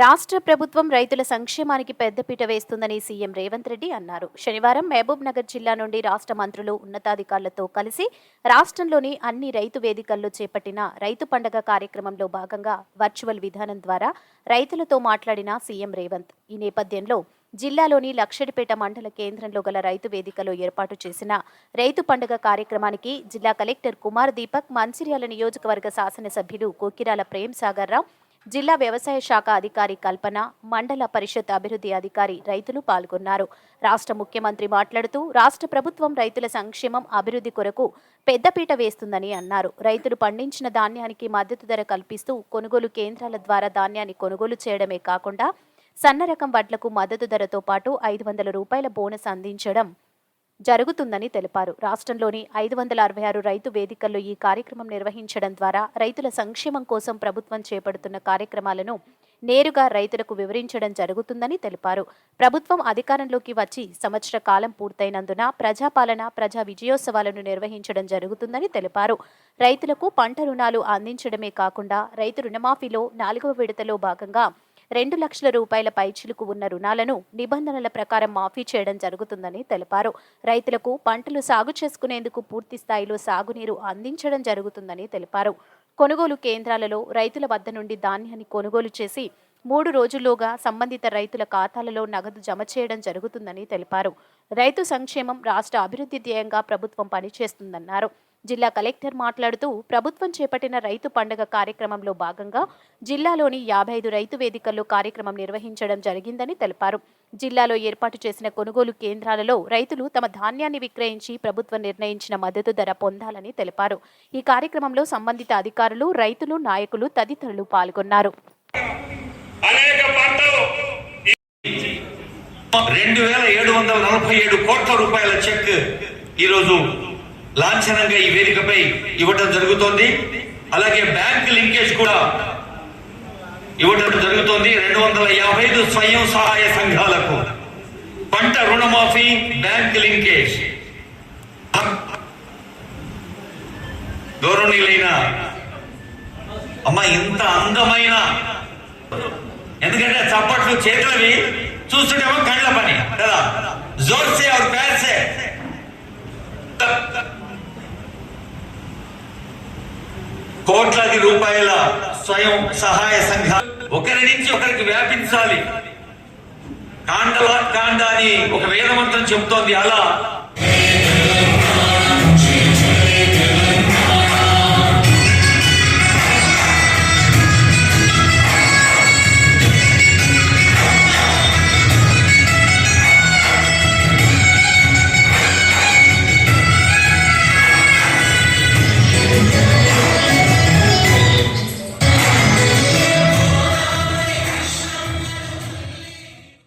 రాష్ట్ర ప్రభుత్వం రైతుల సంక్షేమానికి పెద్దపీట వేస్తుందని సీఎం రేవంత్ రెడ్డి అన్నారు. శనివారం మహబూబ్ నగర్ జిల్లా నుండి రాష్ట్ర మంత్రులు ఉన్నతాధికారులతో కలిసి రాష్ట్రంలోని అన్ని రైతు వేదికల్లో చేపట్టిన రైతు పండగ కార్యక్రమంలో భాగంగా వర్చువల్ విధానం ద్వారా రైతులతో మాట్లాడిన సీఎం రేవంత్. ఈ నేపథ్యంలో జిల్లాలోని లక్షడిపేట మండల కేంద్రంలో గల రైతు వేదికలో ఏర్పాటు చేసిన రైతు పండుగ కార్యక్రమానికి జిల్లా కలెక్టర్ కుమార్ దీపక్ మంచిర్యాల నియోజకవర్గ శాసనసభ్యులు కోకిరాల ప్రేమ్ సాగర్ రావు జిల్లా వ్యవసాయ శాఖ అధికారి కల్పన మండల పరిషత్ అభివృద్ధి అధికారి రైతులు పాల్గొన్నారు. రాష్ట్ర ముఖ్యమంత్రి మాట్లాడుతూ రాష్ట్ర ప్రభుత్వం రైతుల సంక్షేమం అభివృద్ధి కొరకు పెద్దపీట వేస్తుందని అన్నారు. రైతులు పండించిన ధాన్యానికి మద్దతు ధర కల్పిస్తూ కొనుగోలు కేంద్రాల ద్వారా ధాన్యాన్ని కొనుగోలు చేయడమే కాకుండా సన్న రకం వడ్లకు మద్దతు ధరతో పాటు ఐదు వందల రూపాయల బోనస్ అందించడం జరుగుతుందని తెలిపారు. రాష్ట్రంలోని ఐదు వందల అరవై ఆరు రైతు వేదికల్లో ఈ కార్యక్రమం నిర్వహించడం ద్వారా రైతుల సంక్షేమం కోసం ప్రభుత్వం చేపడుతున్న కార్యక్రమాలను నేరుగా రైతులకు వివరించడం జరుగుతుందని తెలిపారు. ప్రభుత్వం అధికారంలోకి వచ్చి సంవత్సర కాలం పూర్తయినందున ప్రజాపాలన ప్రజా విజయోత్సవాలను నిర్వహించడం జరుగుతుందని తెలిపారు. రైతులకు పంట రుణాలు అందించడమే కాకుండా రైతు రుణమాఫీలో నాలుగవ విడతలో భాగంగా రెండు లక్షల రూపాయల పైచిలుకు ఉన్న రుణాలను నిబంధనల ప్రకారం మాఫీ చేయడం జరుగుతుందని తెలిపారు. రైతులకు పంటలు సాగు చేసుకునేందుకు పూర్తి స్థాయిలో సాగునీరు అందించడం జరుగుతుందని తెలిపారు. కొనుగోలు కేంద్రాలలో రైతుల వద్ద నుండి ధాన్యాన్ని కొనుగోలు చేసి మూడు రోజుల్లోగా సంబంధిత రైతుల ఖాతాలలో నగదు జమ చేయడం జరుగుతుందని తెలిపారు. రైతు సంక్షేమం రాష్ట్ర అభివృద్ధి ధ్యేయంగా ప్రభుత్వం పనిచేస్తుందన్నారు. జిల్లా కలెక్టర్ మాట్లాడుతూ ప్రభుత్వం చేపట్టిన రైతు పండుగ కార్యక్రమంలో భాగంగా జిల్లాలోని యాభై ఐదు రైతు వేదికల్లో కార్యక్రమం నిర్వహించడం జరిగిందని తెలిపారు. జిల్లాలో ఏర్పాటు చేసిన కొనుగోలు కేంద్రాలలో రైతులు తమ ధాన్యాన్ని విక్రయించి ప్రభుత్వం నిర్ణయించిన మద్దతు ధర పొందాలని తెలిపారు. ఈ కార్యక్రమంలో సంబంధిత అధికారులు రైతులు నాయకులు తదితరులు పాల్గొన్నారు. రెండు వేల ఏడు వందల నలభై ఏడు కోట్ల రూపాయల చెక్ ఈరోజు లాంఛనంగా ఈ వేదికపై ఇవ్వటం జరుగుతోంది. అలాగే బ్యాంక్ లింకేజ్ కూడా ఇవ్వటం జరుగుతోంది. రెండు వందల యాభై ఐదు స్వయం సహాయ సంఘాలకు పంట రుణమాఫీ బ్యాంక్ లింకేజ్. గౌరవనీయులైన అమ్మ ఇంత అందమైన ఎందుకంటే చప్పట్లు చేతులవి చూస్తుంటేమో కళ్ళ పని కదా. కోట్లాది రూపాయల స్వయం సహాయ సంఘాలు ఒకరి నుంచి ఒకరికి వ్యాపించాలి. కాండలా కాండ అని ఒక వేదమంత్రం చెబుతోంది అలా.